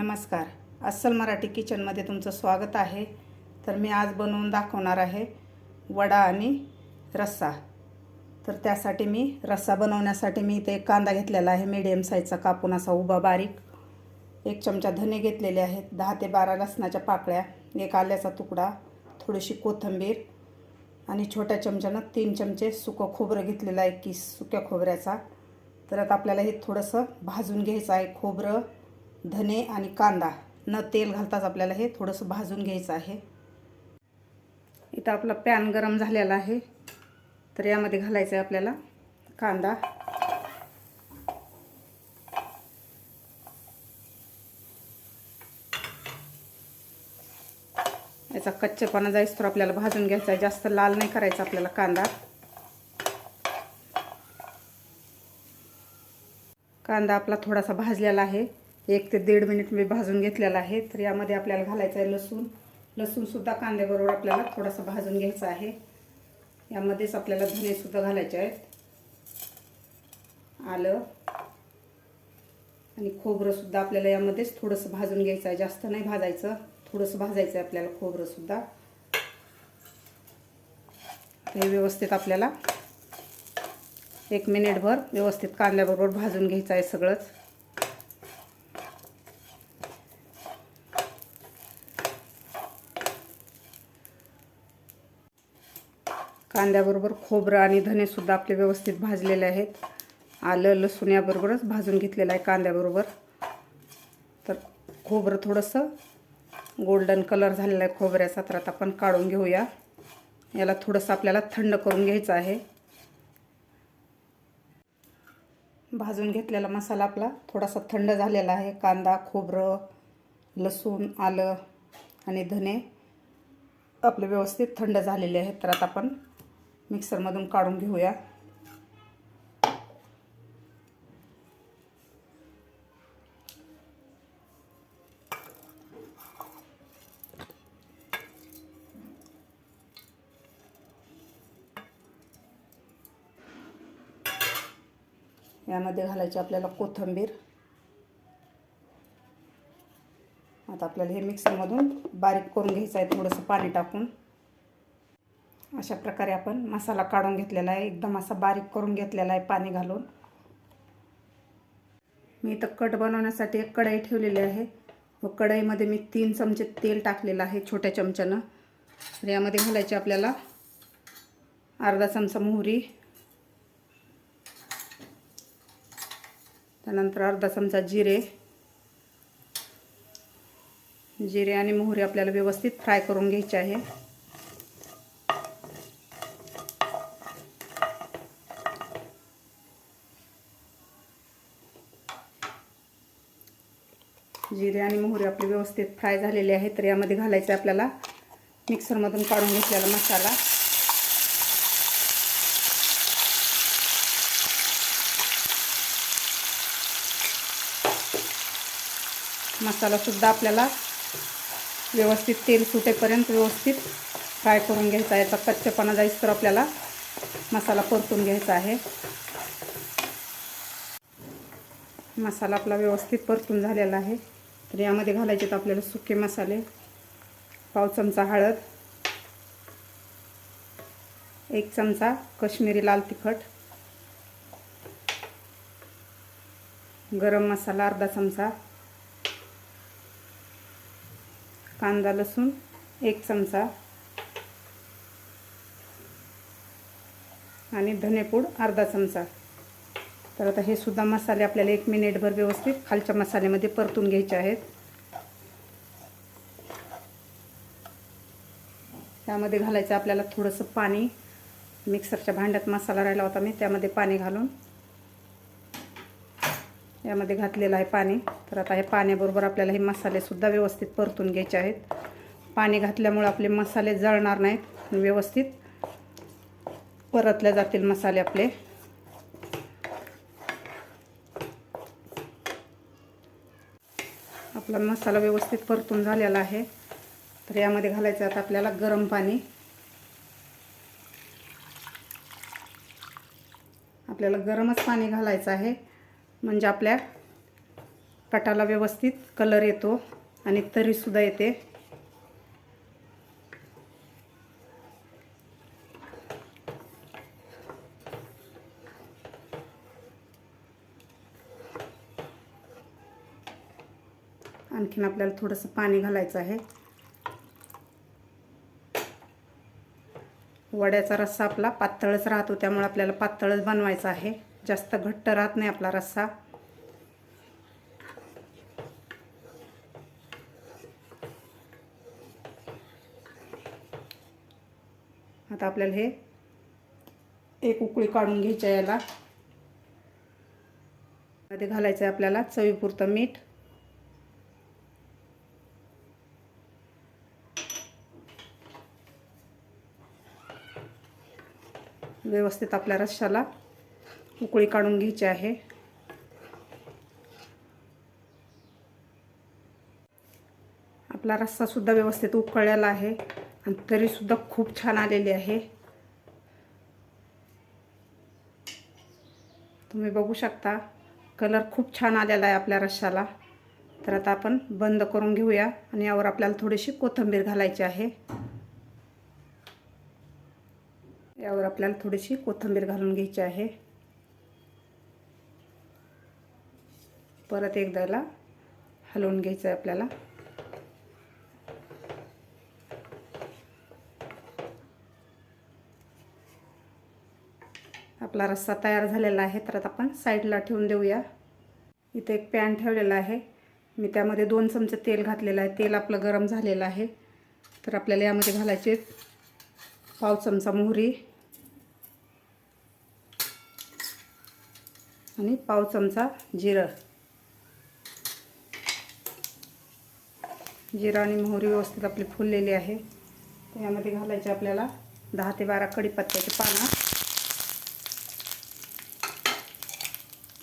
नमस्कार. अस्सल मराठी किचनमध्ये तुमचं स्वागत आहे. तर मी आज बनवून दाखवणार आहे वडा आणि रस्सा. तर त्यासाठी मी रस्सा बनवण्यासाठी मी इथे एक कांदा घेतलेला आहे मीडियम साईजचा कापून असा उभा बारीक. एक चमचा धने घेतलेले आहेत दहा ते बारा लसणाच्या पाकळ्या एक आल्याचा तुकडा थोडीशी कोथिंबीर आणि छोट्या चमच्यानं तीन चमचे सुकं खोबरं घेतलेलं आहे की सुक्या खोबऱ्याचा. तर आता आपल्याला हे थोडंसं भाजून घ्यायचं आहे खोबरं धने आणि कांदा न तेल घालताच आपल्याला हे थोडंसं भाजून घ्यायचं आहे. इथं आपला पॅन गरम झालेला आहे. तर यामध्ये घालायचं आहे आपल्याला कांदा. याचा कच्चेपणा जाईस तर आपल्याला भाजून घ्यायचा आहे. जास्त लाल नाही करायचा आपल्याला कांदा. कांदा आपला थोडासा भाजलेला आहे. एक ते दीड मिनिट मी भाजून घेतलेला आहे. तर यामध्ये आपल्याला घालायचं आहे लसूण. लसूणसुद्धा कांद्याबरोबर आपल्याला थोडासा भाजून घ्यायचा आहे. यामध्येच आपल्याला धनेसुद्धा घालायचे आहेत. आलं. आणि खोबरंसुद्धा आपल्याला यामध्येच थोडंसं भाजून घ्यायचं आहे. जास्त नाही भाजायचं. थोडंसं भाजायचं आहे आपल्याला खोबरंसुद्धा हे व्यवस्थित आपल्याला एक मिनिटभर व्यवस्थित कांद्याबरोबर भाजून घ्यायचं आहे सगळंच. कांद्याबरोबर खोबरं आणि धनेसुद्धा आपले व्यवस्थित भाजलेले आहेत. आलं लसूण याबरोबरच भाजून घेतलेलं आहे कांद्याबरोबर. तर खोबरं थोडंसं गोल्डन कलर झालेला आहे खोबऱ्याचा तर आता आपण काढून घेऊया. याला थोडंसं आपल्याला थंड करून घ्यायचं आहे. भाजून घेतलेला मसाला आपला थोडासा थंड झालेला आहे. कांदा खोबरं लसूण आलं आणि धने आपले व्यवस्थित थंड झालेले आहेत. तर आता आपण मिक्सरमधून काढून घेऊया. यामध्ये घालायची आपल्याला कोथिंबीर. आता आपल्याला हे मिक्सरमधून बारीक करून घ्यायचं आहे थोडंसं पाणी टाकून. अशा प्रकारे आपण मसाला काढून घेतलेला आहे. एकदम असा बारीक करून घेतलेला आहे पाणी घालून. मी इथं कट बनवण्यासाठी एक कढई ठेवलेली आहे व कढईमध्ये मी तीन चमचे तेल टाकलेलं आहे छोट्या चमच्यानं. तर यामध्ये घालायचे आपल्याला अर्धा चमचा मोहरी. त्यानंतर अर्धा चमचा जिरे. जिरे आणि मोहरी आपल्याला व्यवस्थित फ्राय करून घ्यायचे आहे. जिरे आणि मोहरी आपले व्यवस्थित फ्राय झालेले आहे तर यामध्ये घालायचे आपल्याला मिक्सरमधून काढून घेतलेला मसाला. मसालासुद्धा आपल्याला व्यवस्थित तेल सुटेपर्यंत व्यवस्थित फ्राय करून घ्यायचा आहे. याचा कच्चेपणा जाईस तर आपल्याला मसाला परतून घ्यायचा आहे. मसाला आपला व्यवस्थित परतून झालेला आहे. तर यामध्ये घालायचे तर आपल्याला सुके मसाले पाव चमचा हळद एक चमचा कश्मीरी लाल तिखट गरम मसाला अर्धा चमचा कांदा लसूण एक चमचा आणि धनेपूड अर्धा चमचा. तर आता हे सुद्धा मसाले आपल्याला एक मिनिटभर व्यवस्थित खालच्या मसाल्यामध्ये परतून घ्यायचे आहेत. त्यामध्ये घालायचं आपल्याला थोडंसं पाणी. मिक्सरच्या भांड्यात मसाला राहिला होता मी त्यामध्ये पाणी घालून. यामध्ये घातलेलं आहे पाणी. तर आता हे पाण्याबरोबर आपल्याला हे मसालेसुद्धा व्यवस्थित परतून घ्यायचे आहेत. पाणी घातल्यामुळे आपले मसाले जळणार नाहीत व्यवस्थित. परतले जातील मसाले आपले. आपला मसाला व्यवस्थित परतून झालेला आहे. तर यामध्ये घालायचं आता आपल्याला गरम पाणी. आपल्याला गरमच पाणी घालायचं आहे. म्हणजे आपल्या कटाला व्यवस्थित कलर येतो आणि तरीसुद्धा येते. आणखीन आपल्याला थोडंसं पाणी घालायचं आहे. वड्याचा रस्सा आपला पातळच राहतो त्यामुळे आपल्याला पातळच बनवायचा आहे. जास्त घट्ट राहत नाही आपला रस्सा. आता आपल्याला हे एक उकळी काढून घ्यायची आहे याला. मध्ये घालायचं आहे आपल्याला चवीपुरतं मीठ. व्यवस्थित आपल्या रश्शाला उकळी काढून घ्यायची आहे. आपला रस्सासुद्धा व्यवस्थित उकळलेला आहे आणि तरीसुद्धा खूप छान आलेली आहे. तुम्ही बघू शकता कलर खूप छान आलेला आहे आपल्या रश्शाला तर आता आपण बंद करून घेऊया आणि यावर आपल्याला थोडीशी कोथिंबीर घालायची आहे. यावर आपल्याला थोडीशी कोथिंबीर घालून घ्यायची आहे. परत एकदाला हलवून घ्यायचं आहे आपल्याला. आपला रस्सा तयार झालेला आहे तर आता आपण साईडला ठेवून देऊया. इथे एक पॅन ठेवलेला आहे. मी त्यामध्ये दोन चमचे तेल घातलेलं आहे. तेल आपलं गरम झालेलं आहे. तर आपल्याला यामध्ये घालायचे पाव चमचा मोहरी आणि पाव चमचा जिरं. जिरं आणि मोहरी व्यवस्थित आपली फुललेली आहे. यामध्ये घालायचे आपल्याला दहा ते बारा कडीपत्त्याचे पानं.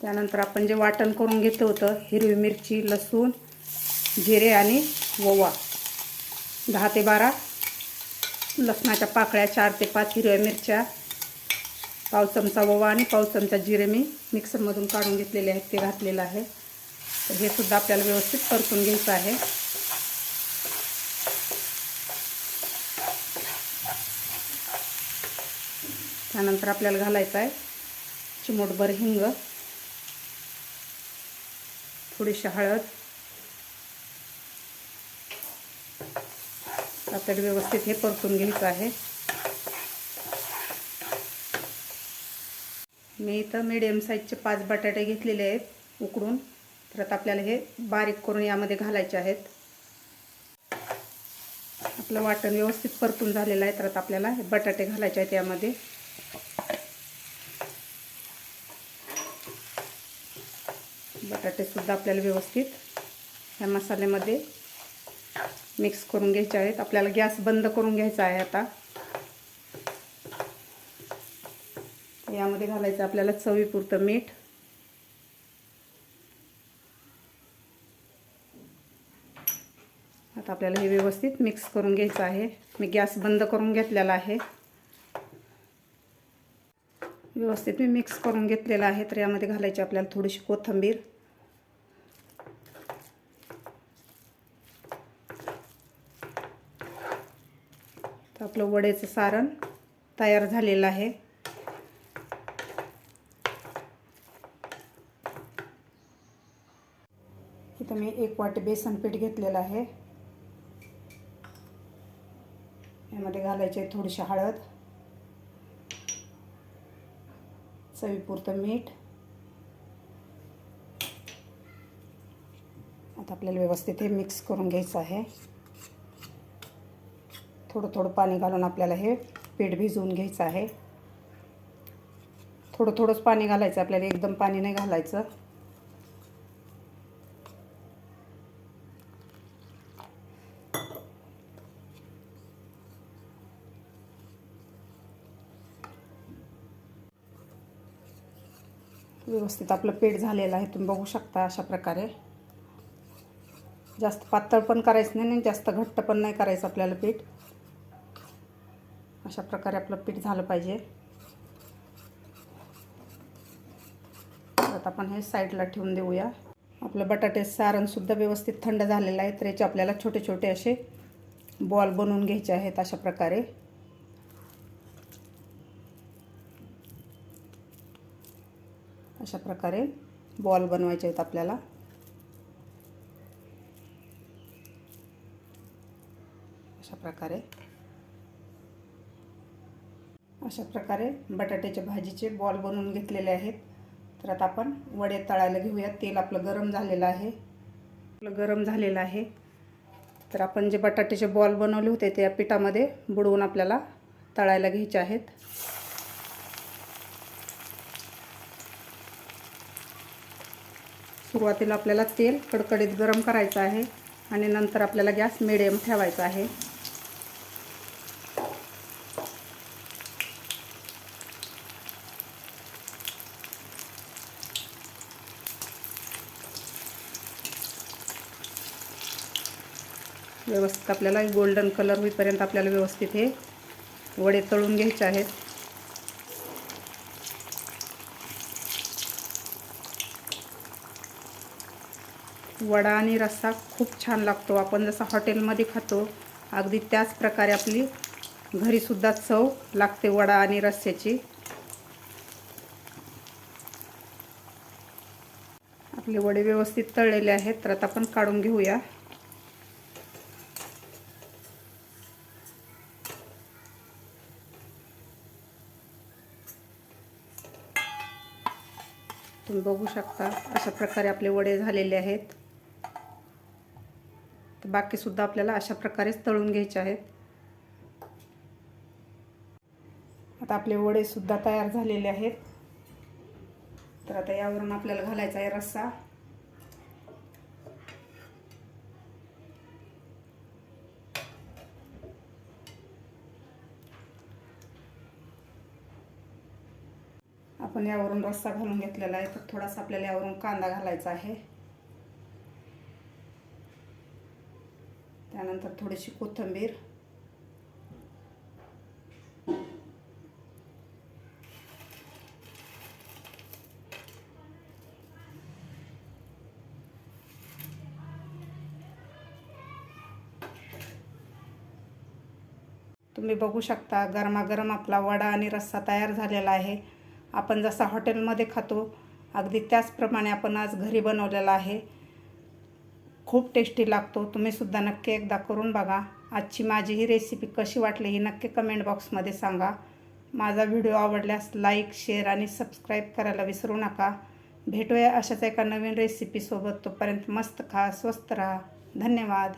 त्यानंतर आपण जे वाटण करून घेतलं होतं हिरवी मिरची लसूण जिरे आणि ओवा. दहा ते बारा लसणाच्या पाकळ्या चार ते पाच हिरव्या मिरच्या पाव चमचा ओवा आणि पाव चमचा जिरे मी मिक्सरमधून काढून घेतलेले आहेत ते घातलेलं आहे. तर हे सुद्धा आपल्याला व्यवस्थित परतून घ्यायचं आहे. त्यानंतर आपल्याला घालायचं आहे चिमूटभर हिंग थोडीशी हळद. आपल्याला व्यवस्थित हे परतून घ्यायचं आहे. मी इथं मीडियम साईजचे पाच बटाटे घेतलेले आहेत उकडून. तर आता आपल्याला हे बारीक करून यामध्ये घालायचे आहेत. आपलं वाटण व्यवस्थित परतून झालेलं आहे. तर आता आपल्याला हे बटाटे घालायचे आहेत यामध्ये. बटाटेसुद्धा आपल्याला व्यवस्थित ह्या मसाल्यामध्ये मिक्स करून घ्यायचे आहेत. आपल्याला गॅस बंद करून घ्यायचा आहे आता. यामध्ये घालायचं आपल्याला चवीपुरतं मीठ. आता आपल्याला हे व्यवस्थित मिक्स करून घ्यायचं आहे. मी गॅस बंद करून घेतलेला आहे. व्यवस्थित मी मिक्स करून घेतलेला आहे तर यामध्ये घालायची आपल्याला थोडीशी कोथिंबीर. तर आपलं वड्याचं सारण तयार झालेलं आहे. इथं मी एक वाटी बेसन पीठ घेतलेलं आहे. यामध्ये घालायचे थोडीशी हळद चवीपुरतं मीठ. आता आपल्याला व्यवस्थित हे मिक्स करून घ्यायचं आहे. थोडं थोडं पाणी घालून आपल्याला हे पीठ भिजवून घ्यायचं आहे. थोडं थोडंच पाणी घालायचं आपल्याला एकदम पाणी नाही घालायचं. व्यवस्थित आपलं पीठ झालेलं आहे तुम्ही बघू शकता अशा प्रकारे. जास्त पातळ पण करायचं नाही आणि जास्त घट्ट पण नाही करायचं आपल्याला पीठ. अशा प्रकारे आपलं पीठ झालं पाहिजे. आता आपण हे साईडला ठेवून देऊया. आपलं बटाटे सारणसुद्धा व्यवस्थित थंड झालेलं आहे तर याचे आपल्याला छोटे छोटे असे बॉल बनवून घ्यायचे आहेत अशा प्रकारे. अशा प्रकारे बॉल बनवायचे आहेत आपल्याला. अशा प्रकारे. अशा प्रकारे बटाट्याच्या भाजीचे बॉल बनवून घेतलेले आहेत. तर आता आपण वडे तळायला घेऊयात तेल आपलं गरम झालेलं आहे. आपलं गरम झालेलं आहे. तर आपण जे बटाट्याचे बॉल बनवले होते ते या पिठामध्ये बुडवून आपल्याला तळायला घ्यायचे आहेत. सुरुवातीला आपल्याला तेल कडकडीत गरम करायचं आहे आणि नंतर आपल्याला गॅस मिडियम ठेवायचा आहे. व्यवस्थित आपल्याला गोल्डन कलर होईपर्यंत आपल्याला व्यवस्थित हे वडे तळून घ्यायचे आहेत. वडा आणि रस्सा खूप छान लागतो. आपण जसं हॉटेलमध्ये खातो अगदी त्याच प्रकारे आपली घरीसुद्धा चव लागते वडा आणि रस्स्याची. आपले वडे व्यवस्थित तळलेले आहेत तर आता आपण काढून घेऊया. तुम्ही बघू शकता अशा प्रकारे आपले वडे झालेले आहेत. बाकीसुद्धा आपल्याला अशा प्रकारेच तळून घ्यायचे आहेत. आता आपले वडेसुद्धा तयार झालेले आहेत. तर आता यावरून आपल्याला घालायचा आहे रस्सा. आपण यावरून रस्सा घालून घेतलेला आहे तर थोडासा आपल्याला यावरून कांदा घालायचा आहे. त्यानंतर थोडीशी कोथिंबीर. तुम्ही बघू शकता गरमागरम आपला वडा आणि रस्सा तयार झालेला आहे. आपण जसा हॉटेलमध्ये खातो अगदी त्याचप्रमाणे आपण आज घरी बनवलेला आहे. खूप टेस्टी लागतो. तुम्हीसुद्धा नक्की एकदा करून बघा. आजची माझी ही रेसिपी कशी वाटली ही नक्की कमेंट बॉक्समध्ये सांगा. माझा व्हिडिओ आवडल्यास लाईक शेअर आणि सबस्क्राईब करायला विसरू नका. भेटूया अशाच एका नवीन रेसिपीसोबत तोपर्यंत मस्त खा स्वस्त राहा. धन्यवाद.